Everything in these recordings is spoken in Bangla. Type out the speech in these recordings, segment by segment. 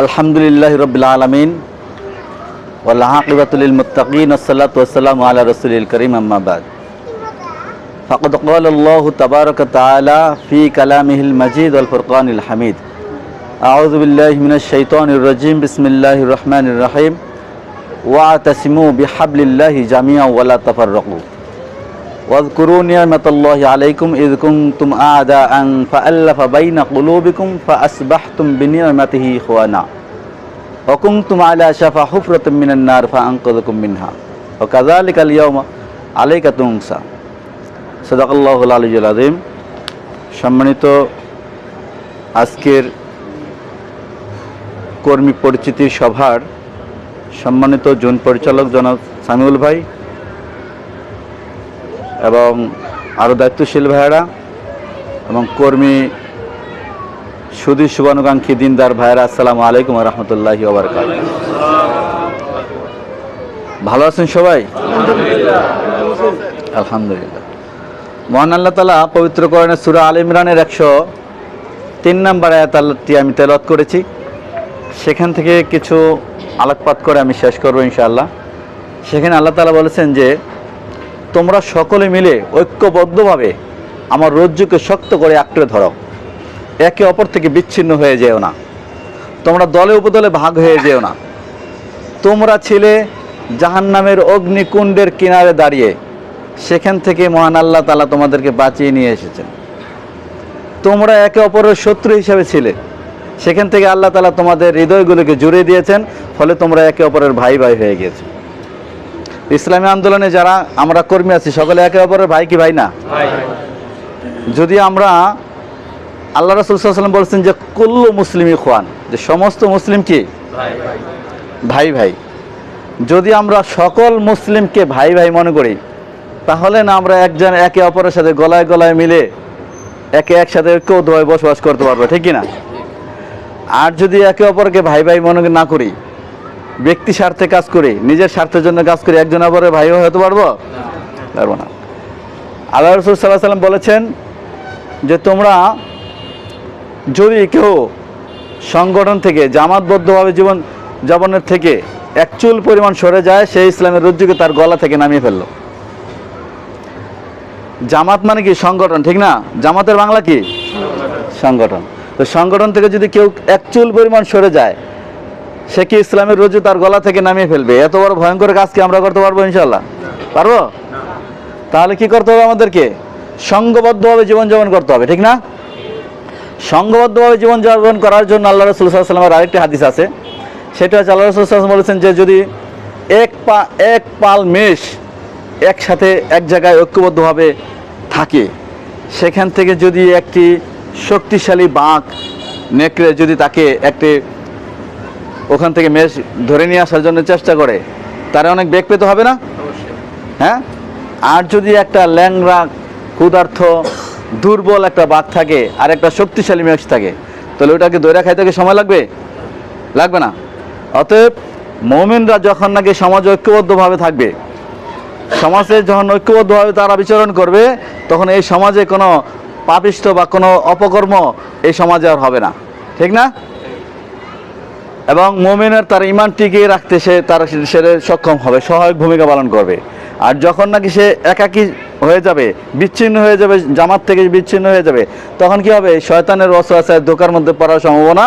আলহামদুলিল্লাহ রবিল আলমিন ওয়াল্লাহাকিবাতুল মুত্তাকিন আসসালাতু ওয়াসসালামু আলা রাসূলিল করিম আম্মা বাদ فقد قال الله تبارك وتعالى في كلامه المجيد والفرقان الحميد أعوذ بالله من الشيطان الرجيم بسم الله الرحمن الرحيم واعتصموا بحبل الله جميعا ولا تفرقوا واذكروا نعمة الله عليكم إذ كنتم أعداء فألف بين قلوبكم فأصبحتم بنعمته إخوانا وكنتم على شفا حفرة من النار فأنقذكم منها وكذلك اليوم عليك تنسى صدق الله العلي العظيم সম্মানিত আজকের কর্মী পরিচিতি সভার সম্মানিত জোন পরিচালক জনাব সামিউল ভাই এবং আরও দায়িত্বশীল ভাইয়েরা এবং কর্মী সুদী শুভানুকাঙ্ক্ষী দিনদার ভাইয়েরা আসসালামু আলাইকুম রহমতুল্লাহ ওবরকাত ভালো আছেন সবাই? আলহামদুলিল্লাহ। মহান আল্লাহ তালা পবিত্র করণে সুরা আল ইমরানের একশো তিন নম্বর আয়াতটি আমি তেলত করেছি। সেখান থেকে কিছু আলোকপাত করে আমি শেষ করব ইনশাআল্লাহ। সেখানে আল্লাহ তালা বলেছেন যে তোমরা সকলে মিলে ঐক্যবদ্ধভাবে আমার রজ্জুকে শক্ত করে আঁকড়ে ধরো। একে অপর থেকে বিচ্ছিন্ন হয়ে যেও না। তোমরা দলে উপদলে ভাগ হয়ে যেও না। তোমরা ছিলে জাহান্নামের অগ্নিকুণ্ডের কিনারে দাঁড়িয়ে। সেখান থেকে মহান আল্লাহ তালা তোমাদেরকে বাঁচিয়ে নিয়ে এসেছেন। তোমরা একে অপরের শত্রু হিসাবে ছিলে। সেখান থেকে আল্লাহ তালা তোমাদের হৃদয়গুলোকে জুড়ে দিয়েছেন, ফলে তোমরা একে অপরের ভাই ভাই হয়ে গিয়েছো। ইসলামী আন্দোলনে যারা আমরা কর্মী আছি সকলে একে অপরের ভাই কি ভাই না? যদি আমরা আল্লাহ রসুল সাল্লাম বলছেন যে কুল্লু মুসলিমই খোয়ান যে সমস্ত মুসলিম কি? ভাই। ভাই যদি আমরা সকল মুসলিমকে ভাই ভাই মনে করি তাহলে না আমরা একজন একে অপরের সাথে গলায় গলায় মিলে একে একসাথে ঐক্যবদ্ধভাবে বসবাস করতে পারব ঠিক না? আর যদি একে অপরকে ভাই ভাই মনে না করি ব্যক্তি স্বার্থে কাজ করি, নিজের স্বার্থের জন্য কাজ করি, একজন অপরের ভাই হতে পারব? পারব না। আল্লাহ রসুল সাল্লাহ সাল্লাম বলেছেন যে, তোমরা যদি কেউ সংগঠন থেকে, জামাতবদ্ধভাবে জীবন যাপনের থেকে এক চুল পরিমাণ সরে যায় সেই ইসলামের রজ্জুকে তার গলা থেকে নামিয়ে ফেলল। জামাত মানে কি? সংগঠন, ঠিক না? জামাতের বাংলা কি? সংগঠন। তো সংগঠন থেকে যদি কেউ এক চুল পরিমাণ সরে যায় সে কি ইসলামের রোজু তার গলা থেকে নামিয়ে ফেলবে? এত বড় ভয়ঙ্কর কাজ কি আমরা করতে পারব ইনশাল্লাহ পারব? তাহলে কি করতে হবে আমাদেরকে? সংঘবদ্ধভাবে জীবনযাপন করতে হবে, ঠিক না? সংঘবদ্ধভাবে জীবনযাপন করার জন্য আল্লাহ রসুল আরেকটি হাদিস আছে। সেটা হচ্ছে আল্লাহ রসুল বলেছেন যে যদি এক পা, এক পাল মেষ একসাথে এক জায়গায় ঐক্যবদ্ধভাবে থাকে, সেখান থেকে যদি একটি শক্তিশালী বাঁক নেকড়ে যদি তাকে একটি ওখান থেকে মেষ ধরে নিয়ে আসার জন্য চেষ্টা করে। তারা অনেক বেগ পেতে হবে না? হ্যাঁ? আর যদি একটা ল্যাংরা ক্ষুধার্থ দুর্বল একটা বাঘ থাকে আর একটা শক্তিশালী মেষ থাকে তাহলে ওটাকে দৈরা খাইতে সময় লাগবে? লাগবে না। অতএব মৌমিনরা যখন নাকি সমাজ ঐক্যবদ্ধভাবে থাকবে সমাজে যখন ঐক্যবদ্ধভাবে তারা বিচরণ করবে তখন এই সমাজে কোনো পাপিষ্ট বা কোনো অপকর্ম এই সমাজে আর হবে না। ঠিক না? এবং মোমেনের তার ইমান টিকিয়ে রাখতে সে তার সে সক্ষম হবে, সহায়ক ভূমিকা পালন করবে। আর যখন নাকি সে একাকী হয়ে যাবে, বিচ্ছিন্ন হয়ে যাবে, জামাত থেকে বিচ্ছিন্ন হয়ে যাবে, তখন কি হবে? শয়তানের অসহায় ধোকার মধ্যে পড়ার সম্ভাবনা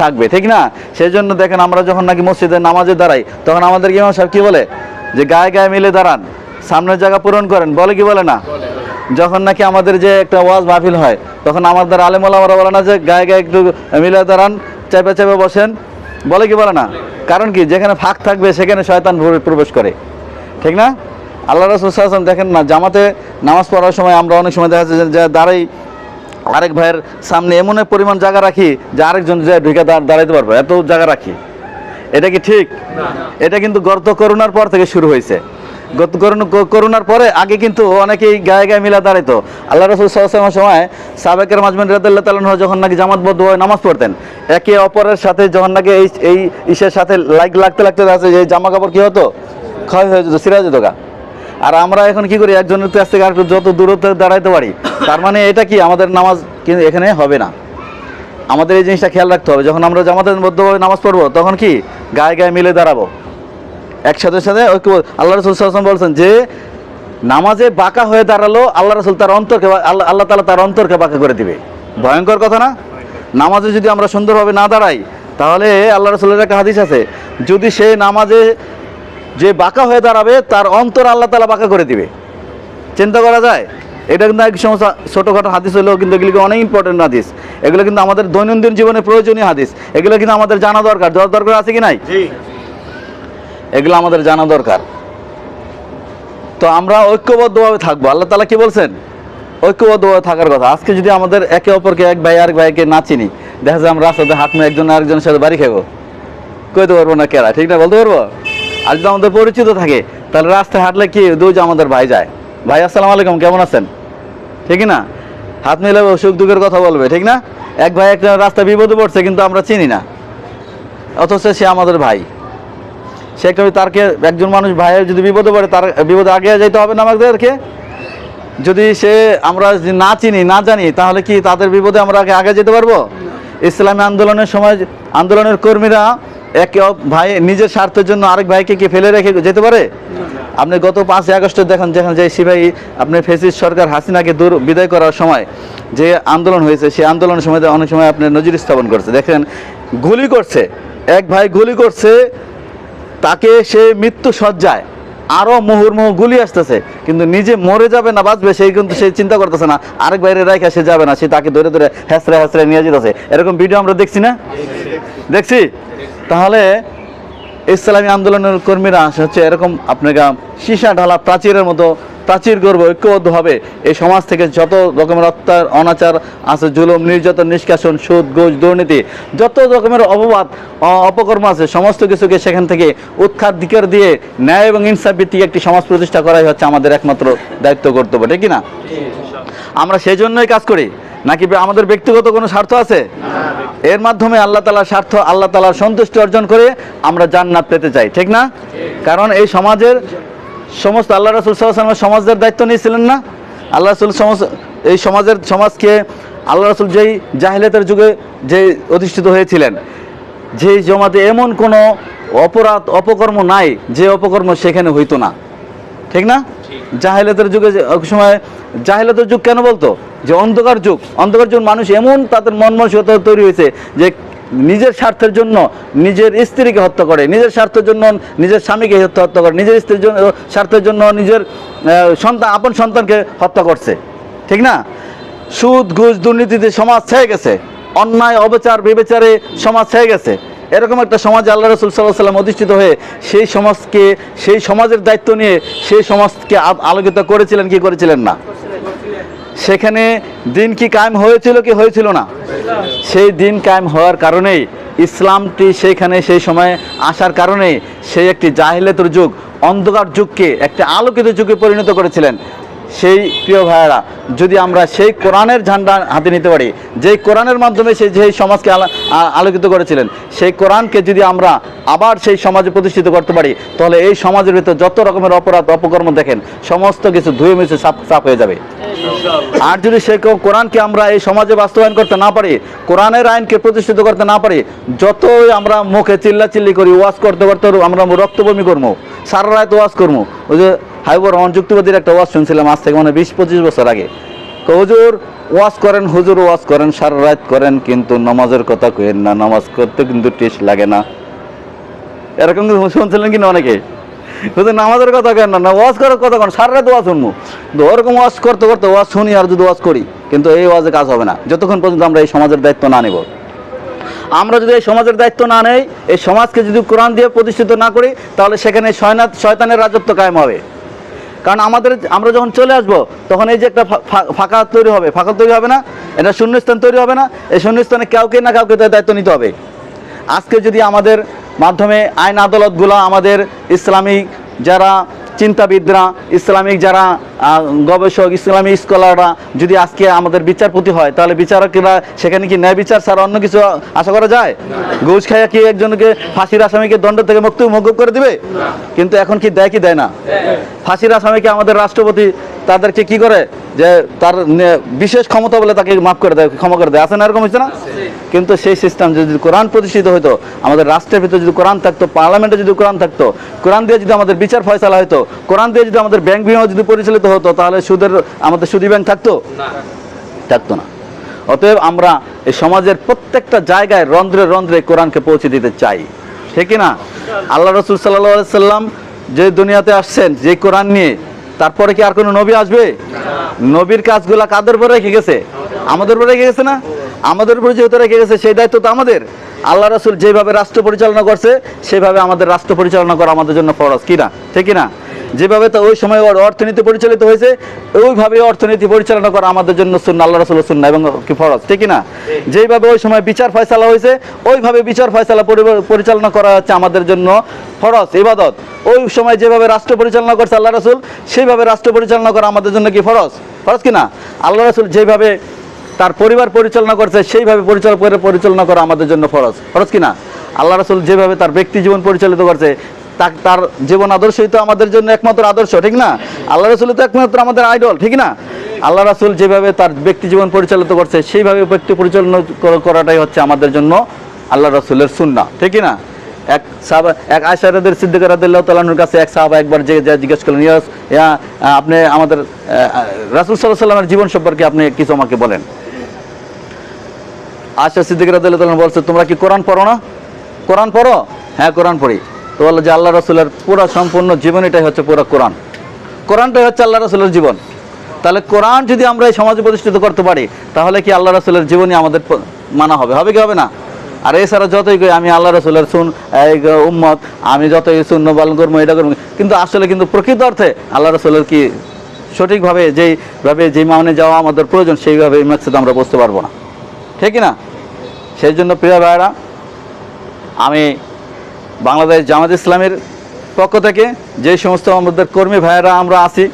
থাকবে, ঠিক না? সেই জন্য দেখেন আমরা যখন নাকি মসজিদে নামাজে দাঁড়াই, তখন আমাদের ইমাম সাহেব কি বলে? যে গায়ে গায়ে মিলে দাঁড়ান, সামনের জায়গা পূরণ করেন, বলে কি বলে না? যখন নাকি আমাদের যে একটা ওয়াজ মাহফিল হয়, তখন আমাদের আলেমুল্লাহরা বলে না যে গায়ে গায়ে একটু মিলে দাঁড়ান চেপে চেপে বসেন বলে কি বলে না? কারণ কি যেখানে ফাঁক থাকবে সেখানে শয়তান প্রবেশ করে। ঠিক না? আল্লাহ রসুল সাল্লাম দেখেন না জামাতে নামাজ পড়ার সময় আমরা অনেক সময় দেখা যাচ্ছে যে দাঁড়াই আরেক ভাইয়ের সামনে এমন এক পরিমাণ জায়গা রাখি যে আরেকজন যে ঢুকে দাঁড়াইতে পারবে এত জায়গা রাখি। এটা কি ঠিক? এটা কিন্তু গর্ত করোনার পর থেকে শুরু হয়েছে। করোনার পরে আগে কিন্তু অনেকেই গায়ে গায়ে মিলা দাঁড়াইতো। আল্লাহ রসুল সাল্লামের সময় সাবেকের মাজমেন রাদাল্লাহ তালন যখন নাকি জামাতবদ্ধ হয়ে নামাজ পড়তেন, একে অপরের সাথে যখন নাকি এই এই ইসের সাথে লাইক লাগতে লাগতে আছে যে জামা কাপড় কী হতো? ক্ষয় হয়ে যেত সিরা যেত গা। আর আমরা এখন কি করি, একজনের কাছ থেকে আর যত দূরত্বে দাঁড়াইতে পারি, তার মানে এটা কি, আমাদের নামাজ কিন্তু এখানে হবে না। আমাদের এই জিনিসটা খেয়াল রাখতে হবে, যখন আমরা জামাতের মধ্যভাবে নামাজ পড়ব, তখন কি, গায়ে গায়ে মিলে দাঁড়াবো। একসাথে সাথে আল্লাহ রসুল সাল্লাম বলছেন যে, নামাজে বাঁকা হয়ে দাঁড়াল, আল্লাহ রসুল তার অন্তরকে আল্লাহ আল্লাহ তালা তার অন্তরকে বাঁকা করে দিবে। ভয়ঙ্কর কথা না? নামাজে যদি আমরা সুন্দরভাবে না দাঁড়াই, তাহলে আল্লাহ রসুলের একটা হাদিস আছে, যদি সে নামাজে যে বাঁকা হয়ে দাঁড়াবে, তার অন্তর আল্লাহ তালা বাঁকা করে দিবে। চিন্তা করা যায়? এটা কিন্তু এক সমস্যা, ছোটোখাটো হাদিস হলেও কিন্তু এগুলো অনেক ইম্পর্টেন্ট হাদিস। এগুলো কিন্তু আমাদের দৈনন্দিন জীবনে প্রয়োজনীয় হাদিস। এগুলো কিন্তু আমাদের জানা দরকার। দরকার আছে কি নাই? এগুলো আমাদের জানা দরকার। তো আমরা ঐক্যবদ্ধভাবে থাকব। আল্লাহ তালা কি বলছেন? ঐক্যবদ্ধভাবে থাকার কথা। আজকে যদি আমাদের একে অপরকে, এক ভাই, আরেক ভাইকে না চিনি, দেখা যায় আমরা রাস্তাতে হাঁটমে একজন আরেকজনের সাথে বাড়ি খাব। কইতে পারব না কেরা, ঠিক না বলতে পারব? আর যদি আমাদের পরিচিত থাকে, তাহলে রাস্তায় হাঁটলে কি দুই যে আমাদের ভাই যায়? ভাই, আসসালামু আলাইকুম, কেমন আছেন? ঠিক না? হাত মিলাবে সুখ দুঃখের কথা বলবে, ঠিক না? এক ভাই একটা রাস্তা বিপদে পড়ছে, কিন্তু আমরা চিনি না। অথচ সে আমাদের ভাই। সে একটা তারকে একজন মানুষ ভাইয়ের যদি বিপদে পড়ে, তার বিপদে আগে যেতে হবে না আমাদেরকে? যদি সে আমরা না চিনি, না জানি, তাহলে কি তাদের বিপদে আমরা আগে আগে যেতে পারব? ইসলামী আন্দোলনের সময় আন্দোলনের কর্মীরা একে ভাই নিজের স্বার্থের জন্য আরেক ভাইকে কি ফেলে রেখে যেতে পারে? আপনি গত পাঁচই আগস্টে দেখেন যেখানে যে সিপাহী, আপনি ফেসিস সরকার হাসিনাকে দূর বিদায় করার সময় যে আন্দোলন হয়েছে, সেই আন্দোলনের সময় অনেক সময় আপনি নজির স্থাপন করছে। দেখেন, গুলি করছে। এক ভাই গুলি করছে তাকে সে মৃত্যু সজ্জায়। আরও মুহুর্মুহু গুলি আসতেছে, কিন্তু নিজে মরে যাবে না, বাঁচবে, সেই কিন্তু সে চিন্তা করতেছে না। আরেক বাইরে রাখা সে যাবে না, সে তাকে ধরে ধরে হেসরে হেসরে নিয়ে যেতেছে। এরকম ভিডিও আমরা দেখছি না? দেখছি? তাহলে ইসলামী আন্দোলনের কর্মীরা হচ্ছে এরকম আপনাকে সীসা ঢালা প্রাচীরের মতো প্রাচীর গর্ব, ঐক্যবদ্ধ হবে। এই সমাজ থেকে যত রকমের অত্যাচার, অনাচার আছে, জুলুম, নির্যাতন, নিষ্কাশন, সুদ, ঘোষ, দুর্নীতি, যত রকমের অপবাদ অপকর্ম আছে, সমস্ত কিছুকে সেখান থেকে উৎখাত দিকের দিয়ে ন্যায় এবং ইনসাফ ভিত্তিক একটি সমাজ প্রতিষ্ঠা করাই হচ্ছে আমাদের একমাত্র দায়িত্ব, কর্তব্য, ঠিক না আমরা সেই জন্যই কাজ করি। নাকি আমাদের ব্যক্তিগত কোনো স্বার্থ আছে? এর মাধ্যমে আল্লাহ তালার স্বার্থ, আল্লাহ তালার সন্তুষ্টি অর্জন করে আমরা জান্নাত পেতে চাই, ঠিক না? কারণ এই সমাজের সমস্ত আল্লাহ রাসুল সাল্লামের সমাজের দায়িত্ব নিয়েছিলেন না? আল্লাহ রাসুল সমাজ এই সমাজের সমাজকে আল্লাহ রাসুল যেই জাহিলিয়াতের যুগে যে অধিষ্ঠিত হয়েছিলেন, যেই জমাতে এমন কোনো অপরাধ, অপকর্ম নাই, যে অপকর্ম সেখানে হইতো না। ঠিক না? জাহেলাতের যুগে সময় জাহেলাতের যুগ কেন বলতো? যে অন্ধকার যুগ। অন্ধকার যুগ মানুষ এমন তাদের মন মানসিকতা তৈরি হয়েছে যে নিজের স্বার্থের জন্য নিজের স্ত্রীকে হত্যা করে, নিজের স্বার্থের জন্য নিজের স্বামীকে হত্যা করে, নিজের স্ত্রীর জন্য স্বার্থের জন্য নিজের সন্তান আপন সন্তানকে হত্যা করছে। ঠিক না? সুদ, ঘুষ, দুর্নীতিতে সমাজ ছেয়ে গেছে। অন্যায়, অবচার, বিবেচারে সমাজ ছেয়ে গেছে। এরকম একটা সমাজ আল্লাহ রসুল সাল্লাহ সাল্লাম অধিষ্ঠিত হয়ে সেই সমাজকে সেই সমাজের দায়িত্ব নিয়ে সেই সমাজকে আলোকিত করেছিলেন কি করেছিলেন না? সেখানে দিন কি কায়েম হয়েছিল কি হয়েছিল না? সেই দিন কায়েম হওয়ার কারণেই ইসলামটি সেইখানে সেই সময়ে আসার কারণে সেই একটি জাহিলাতুর যুগ, অন্ধকার যুগকে, একটি আলোকিত যুগে পরিণত করেছিলেন। সেই প্রিয় ভাইয়েরা, যদি আমরা সেই কোরআনের ঝান্ডা হাতে নিতে পারি, যেই কোরআনের মাধ্যমে সে যেই সমাজকে আলো- আলোকিত করেছিলেন, সেই কোরআনকে যদি আমরা আবার সেই সমাজে প্রতিষ্ঠিত করতে পারি তাহলে এই সমাজের ভিতর যত রকমের অপরাধ অপকর্ম দেখেন সমস্ত কিছু ধুয়ে মুছে সাফ সাফ হয়ে যাবে। আর যদি সে কেউ কোরআনকে আমরা এই সমাজে বাস্তবায়ন করতে না পারি কোরআনের আইনকে প্রতিষ্ঠিত করতে না পারি যতই আমরা মুখে চিল্লা চিল্লি করি ওয়াজ করতে করতে আমরা রক্তবমি করব সারা রাত ওয়াজ করব ওই যে হাইবর রহমান যুক্তিবাদীর একটা ওয়াজ শুনছিলাম আজ থেকে মানে বিশ পঁচিশ বছর আগে। হুজুর ওয়াজ করেন হুজুর ওয়াজ করেন সারা রাত করেন কিন্তু নামাজের কথা কেন না নামাজ করতে কিন্তু টেস্ট লাগে না। এরকম শুনছিলেন কিনা অনেকে? শুধু নামাজের কথা কেন না ওয়াজ করার কথা কেন? সারা রাত ওয়াজ শুনব। তো ওরকম ওয়াজ করতে করতে ওয়াজ শুনি আর যদি ওয়াজ করি, কিন্তু এই ওয়াজে কাজ হবে না। যতক্ষণ পর্যন্ত আমরা এই সমাজের দায়িত্ব না নেব। আমরা যদি এই সমাজের দায়িত্ব না নেই, এই সমাজকে যদি কোরআন দিয়ে প্রতিষ্ঠিত না করি, তাহলে সেখানে শয়নাত শয়তানের রাজত্ব কায়েম হবে। কারণ আমাদের আমরা যখন চলে আসব, তখন এই যে একটা ফাঁকা তৈরি হবে। ফাঁকা তৈরি হবে না, এটা শূন্যস্থান তৈরি হবে না। এই শূন্যস্থানে কাউকে না কাউকে দায়িত্ব নিতে হবে। আজকে যদি আমাদের মাধ্যমে আইন আদালতগুলো আমাদের ইসলামিক যারা চিন্তাবিদরা ইসলামিক যারা গবেষক ইসলামিক স্কলাররা যদি আজকে আমাদের বিচারপতি হয়, তাহলে বিচারকেরা সেখানে কি ন্যায় বিচার ছাড়া অন্য কিছু আশা করা যায়? ঘুষ খাইয়া কি একজনকে ফাঁসির আসামিকে দণ্ড থেকে মুক্তি মকুব করে দিবে? কিন্তু এখন কি দেয় কি দেয় না? ফাঁসির আসামিকে আমাদের রাষ্ট্রপতি তাদেরকে কি করে? যে তার বিশেষ ক্ষমতা বলে তাকে মাফ করে দেয়, ক্ষমা করে দেয়। আছে না এরকম হচ্ছে না? কিন্তু সেই সিস্টেম যদি কোরআন প্রতিষ্ঠিত হতো আমাদের রাষ্ট্রের ভিতরে যদি কোরআন থাকতো পার্লামেন্টে যদি কোরআন থাকতো, কোরআন দিয়ে যদি আমাদের বিচার ফয়সালা হতো কোরআন দিয়ে যদি আমাদের ব্যাংক বিমা যদি পরিচালিত হতো তাহলে সুদের আমাদের সুদী ব্যাংক থাকতো? থাকতো না। অতএব আমরা এই সমাজের প্রত্যেকটা জায়গায় রন্ধ্রে রন্ধ্রে কোরআনকে পৌঁছে দিতে চাই। ঠিক না আল্লাহ রসুল সাল্লাহ সাল্লাম যে দুনিয়াতে আসছেন যে কোরআন নিয়ে তারপরে কি আর কোনো নবী আসবে? নবীর কাজগুলা কাদের উপরে রেখে গেছে? আমাদের উপরে রেখে গেছে না? আমাদের উপরে যেহেতু রেখে গেছে সেই দায়িত্ব তো আমাদের। আল্লাহ রসুল যেভাবে রাষ্ট্র পরিচালনা করছে সেভাবে আমাদের রাষ্ট্র পরিচালনা করা আমাদের জন্য ফরজ কি না ঠিক না যেভাবে তো ওই সময় ওর অর্থনীতি পরিচালিত হয়েছে ওইভাবে অর্থনীতি পরিচালনা করা আমাদের জন্য শূন্য আল্লাহ রসুল শূন্য এবং কি ফরজ, ঠিক না? যেভাবে ওই সময় বিচার ফয়সালা হয়েছে, ওইভাবে বিচার ফয়সালা পরিচালনা করা হচ্ছে আমাদের জন্য ফরজ, ইবাদত। ওই সময় যেভাবে রাষ্ট্র পরিচালনা করছে আল্লাহ রসুল, সেইভাবে রাষ্ট্র পরিচালনা করা আমাদের জন্য কি ফরজ? ফরজ কি না? আল্লাহ রসুল যেভাবে তার পরিবার পরিচালনা করছে, সেইভাবে পরিচালনা করে পরিচালনা করা আমাদের জন্য ফরজ ফরজ কি না? আল্লাহ রসুল যেভাবে তার ব্যক্তি জীবন পরিচালিত করছে তার জীবন আদর্শই তো আমাদের জন্য একমাত্র আদর্শ, ঠিক না? আল্লাহ রসুল তো একমাত্র আমাদের আইডল, ঠিক না? আল্লাহ রাসুল যেভাবে তার ব্যক্তি জীবন পরিচালিত করছে, সেইভাবে ব্যক্তি পরিচালনা করাটাই হচ্ছে আমাদের জন্য আল্লাহ রসুলের সুন্না, ঠিক না? এক সাহাবা, এক আয়সারাদের সিদ্দিক রাদিল্লাহ তালানুর কাছে এক সাহাবা একবার যে যে জিজ্ঞেস করলেন ইয়াস ইয়া, আপনি আমাদের রাসুল সাল্লাহ সাল্লামের জীবন সম্পর্কে আপনি কিছু আমাকে বলেন? আশা সিদ্দিক রাদিল্লাহ তালান বলছে, তোমরা কি কোরআন পড়ো না? কোরআন পড়ো? হ্যাঁ কোরআন পড়ি। তো বলল যে আল্লাহ রসুলের পুরো সম্পূর্ণ জীবন এটাই হচ্ছে পুরো কোরআন। কোরআনটাই হচ্ছে আল্লাহ রসুলের জীবন। তাহলে কোরআন যদি আমরা এই সমাজে প্রতিষ্ঠিত করতে পারি, তাহলে কি আল্লাহ রসুলের জীবনই আমাদের মানা হবে? হবে কি হবে না? আর এছাড়া যতই কই আমি আল্লাহ রসুলের শুন এই গ- উম্মত, আমি যতই শূন্য পালন করব, এটা করব, কিন্তু আসলে কিন্তু প্রকৃত অর্থে আল্লাহ রসুলের কি সঠিকভাবে যেইভাবে যেই মানে যাওয়া আমাদের প্রয়োজন, সেইভাবে এই ম্যাক্সিতে আমরা বুঝতে পারব না। ঠিক না? সেই জন্য প্রিয় ভাইরা আমি বাংলাদেশ জামাত ইসলামের পক্ষ থেকে যে সমস্ত আমাদের কর্মী ভাইয়েরা আমরা আছি,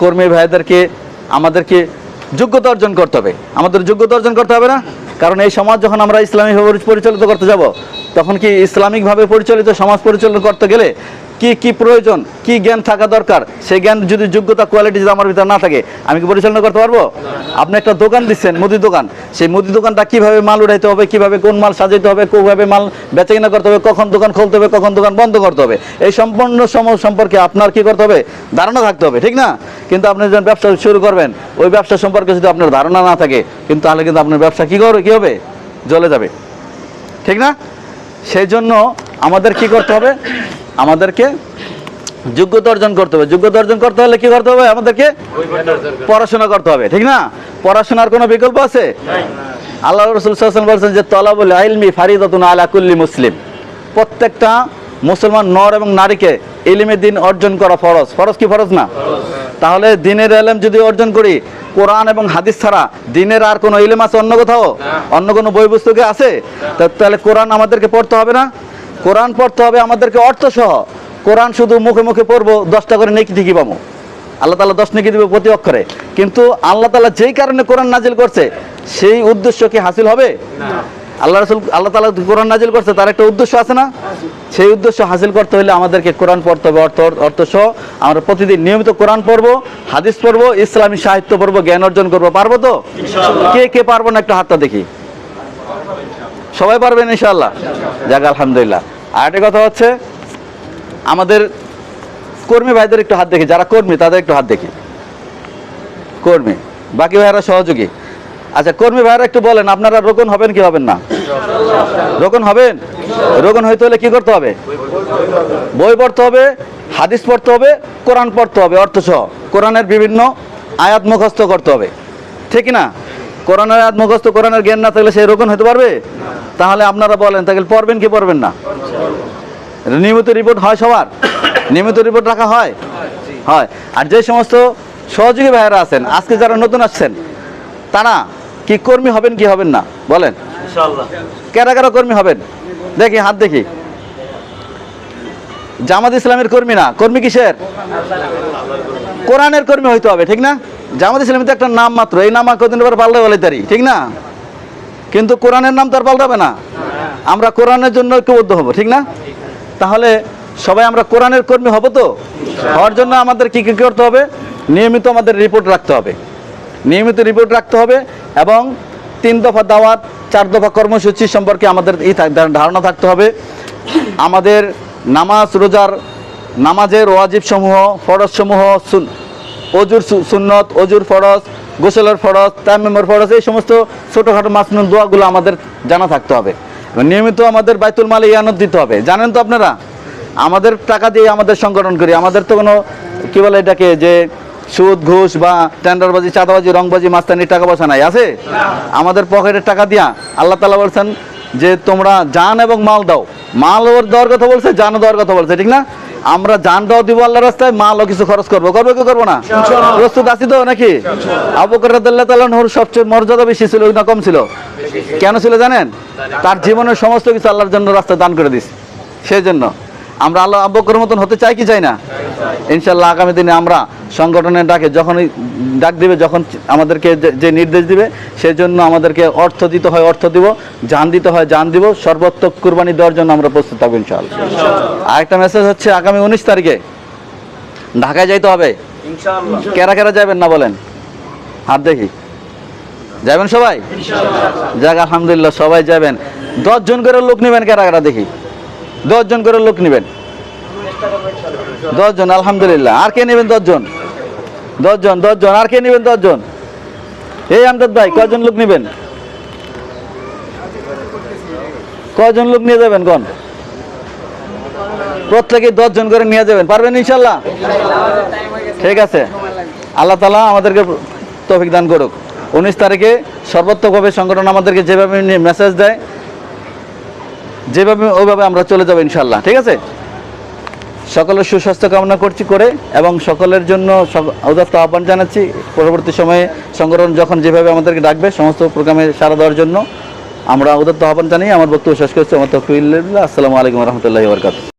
কর্মী ভাইদেরকে আমাদেরকে যোগ্যতা অর্জন করতে হবে। আমাদের যোগ্যতা অর্জন করতে হবে না? কারণ এই সমাজ যখন আমরা ইসলামিকভাবে পরিচালিত করতে যাব, তখন কি ইসলামিকভাবে পরিচালিত সমাজ পরিচালনা করতে গেলে কি কি প্রয়োজন, কি জ্ঞান থাকা দরকার? সেই জ্ঞান যদি যোগ্যতা কোয়ালিটি যদি আমার ভিতরে না থাকে, আমি কি পরিচালনা করতে পারব? আপনি একটা দোকান দিচ্ছেন, মুদি দোকান। সেই মুদি দোকানটা কীভাবে মাল উঠাইতে হবে, কীভাবে কোন মাল সাজাইতে হবে, কীভাবে মাল বেচা কিনা করতে হবে, কখন দোকান খুলতে হবে, কখন দোকান বন্ধ করতে হবে, এই সম্পূর্ণ সম- সম্পর্কে আপনার কি করতে হবে? ধারণা থাকতে হবে, ঠিক না? কিন্তু আপনি যখন ব্যবসা শুরু করবেন, ওই ব্যবসা সম্পর্কে যদি আপনার ধারণা না থাকে, কিন্তু তাহলে কিন্তু আপনার ব্যবসা কী করবে, কী হবে? জ্বলে যাবে, ঠিক না? সেই জন্য আমাদের কি করতে হবে? আমাদেরকে যোগ্যতা অর্জন করতে হবে। যোগ্যতা অর্জন করতে হলে কি করতে হবে? আমাদেরকে পড়াশোনা করতে হবে ঠিক না? পড়াশোনার কোনো বিকল্প আছে? আল্লাহ রসুল বলছেন যে তলাবুল আইলমি ফারিদাতুন আলা কুল্লি মুসলিম। প্রত্যেকটা মুসলমান নর এবং নারীকে ইলিমে দিন অর্জন করা ফরজ। ফরজ কি ফরজ না? তাহলে দিনের এলেম যদি অর্জন করি কোরআন এবং হাদিস ছাড়া দিনের আর কোনো ইলেম আছে অন্য কোথাও? অন্য কোনো বই পুস্তকে আছে তাহলে কোরআন আমাদেরকে পড়তে হবে না? কোরআন পড়তে হবে আমাদেরকে অর্থসহ কোরআন শুধু মুখে মুখে পড়ব দশটা করে নেকি ঠিকই পাবো। আল্লাহ তালা দশ নেকি দিবে প্রতি অক্ষরে। কিন্তু আল্লাহ তালা যেই কারণে কোরআন নাজিল করছে সেই উদ্দেশ্য কি হাসিল হবে? আল্লাহ রসুল আল্লাহ তালা কোরআন নাজিল করছে তার একটা উদ্দেশ্য আছে না? সেই উদ্দেশ্য হাসিল করতে হলে আমাদেরকে কোরআন পড়তে হবে অর্থ অর্থ সহ। আমরা প্রতিদিন নিয়মিত কোরআন পড়ব হাদিস পড়ব ইসলামী সাহিত্য পড়ব জ্ঞান অর্জন করব পারব তো? কে কে পারব না একটা হাতটা দেখি। সবাই পারবেন ইনশাল্লাহ যাক আলহামদুলিল্লাহ। আর একটা কথা হচ্ছে, আমাদের কর্মী ভাইদের একটু হাত দেখি, যারা কর্মী তাদের একটু হাত দেখি। কর্মী, বাকি ভাইয়েরা সহযোগী। আচ্ছা কর্মী ভাইয়েরা একটু বলেন, আপনারা রোকন হবেন কি হবেন না? রোকন হবেন? রোকন হইতে হলে কি করতে হবে? বই পড়তে হবে, হাদিস পড়তে হবে, কোরআন পড়তে হবে, অর্থসহ। কোরআনের বিভিন্ন আয়াত মুখস্থ করতে হবে। ঠিক না? কোরআনের আয়াত মুখস্থ কোরআনের জ্ঞান না থাকলে সেই রোকন হতে পারবে? তাহলে আপনারা বলেন তাহলে পড়বেন কি পড়বেন না? নিয়মিত রিপোর্ট হয় সবার? নিয়মিত রিপোর্ট রাখা হয়? হয়। আর যে সমস্ত সহযোগী ভাইয়েরা আছেন আজকে যারা নতুন আসছেন তারা কি কর্মী হবেন কি হবেন না? বলেন। কারা কারা কর্মী হবেন? দেখি হাত দেখি। জামাত ইসলামের কর্মী না? কর্মী কিসের? কোরআনের কর্মী হইতে হবে ঠিক না? জামাত ইসলামের তো একটা নাম মাত্র। এই নাম কদিন পর পাল্টে বলে তারি, ঠিক না? কিন্তু কোরআনের নাম তো আর পাল্টাবে না। আমরা কোরআনের জন্য ঐক্যবদ্ধ হব, ঠিক না? তাহলে সবাই আমরা কোরআনের কর্মী হব তো? হওয়ার জন্য আমাদের কি কি করতে হবে? নিয়মিত আমাদের রিপোর্ট রাখতে হবে। নিয়মিত রিপোর্ট রাখতে হবে এবং তিন দফা দাওয়াত, চার দফা কর্মসূচি সম্পর্কে আমাদের এই ধারণা থাকতে হবে। আমাদের নামাজ, রোজার নামাজের ওয়াজিব সমূহ ফরজ সমূহ অজুর সুন্নত, অজুর ফরজ, গোসলের ফরজ, তামিমের ফরজ, এই সমস্ত ছোটোখাটো মাসনুন দোয়াগুলো আমাদের জানা থাকতে হবে। নিয়মিত আমাদের বাইতুল মালে ইয়ানত দিতে হবে। জানেন তো আপনারা? আমাদের টাকা দিয়ে আমাদের সংগঠন করি। আমাদের তো কোনো, কী বলে এটাকে, যে সুদ, ঘুষ বা টেন্ডারবাজি, চাঁদাবাজি, রংবাজি, মাস্তানি, টাকা পয়সা নাই। আছে? আমাদের পকেটের টাকা দিয়া আল্লাহ তালা বলছেন যে তোমরা জান এবং মাল দাও। মাল ওর দেওয়ার কথা বলছে, জানও দেওয়ার কথা বলছে। ঠিক না? আমরা যানটাও দিব আল্লাহ রাস্তায় মালও কিছু খরচ করব। করব কি করব না? প্রস্তুত আছি তো নাকি? আবুকর রাদিয়াল্লাহু তাআলা সবচেয়ে মর্যাদা বেশি ছিল না কম ছিল? কেন ছিল জানেন? তার জীবনের সমস্ত কিছু আল্লাহর জন্য রাস্তায় দান করে দিস সেই জন্য। আমরা আল্লাহ আব্বকর মতন হতে চাই কি চাই না? ইনশাল্লাহ আগামী দিনে আমরা সংগঠনের ডাকে যখনই ডাক দিবে যখন আমাদেরকে যে- নির্দেশ দিবে সেই জন্য আমাদেরকে অর্থ দিতে হয় অর্থ দিব জান দিতে হয় জান দিব সর্বোত্তক কুরবানি দেওয়ার জন্য আমরা প্রস্তুত থাকব ইনশাল্লাহ আরেকটা মেসেজ হচ্ছে আগামী উনিশ তারিখে ঢাকায় যাইতে হবে? কেরা কেরা যাবেন না বলেন? হাত দেখি। যাবেন সবাই? যাক আলহামদুলিল্লাহ সবাই যাবেন। দশজন করে লোক নেবেন কেরা কেরা দেখি। দশজন করে লোক নেবেন। দশজন, আলহামদুলিল্লাহ। আর কে নেবেন দশজন? দশজন দশজন। আর কে নেবেন দশজন? এই আমদাদ ভাই, কয়জন লোক নেবেন? কয়জন লোক নিয়ে যাবেন কোন? প্রত্যেকে দশজন করে নিয়ে যাবেন। পারবেন ইনশাল্লাহ ঠিক আছে। আল্লাহ তালা আমাদেরকে তৌফিক দান করুক। উনিশ তারিখে সর্বাত্মকভাবে সংগঠন আমাদেরকে যেভাবে মেসেজ দেয় যেভাবে ওইভাবে আমরা চলে যাব ইনশাল্লাহ ঠিক আছে? সকলের সুস্বাস্থ্য কামনা করছি করে এবং সকলের জন্য উদাত্ত আহ্বান জানাচ্ছি। পরবর্তী সময়ে সংগঠন যখন যেভাবে আমাদেরকে ডাকবে, সমস্ত প্রোগ্রামে সারা দেওয়ার জন্য আমরা উদাত্ত আহ্বান জানিয়ে আমার বক্তব্য শেষ করছি। আমার তফিল্লা আসসালামু আলাইকুম রহমতুল্লাহ বরকাত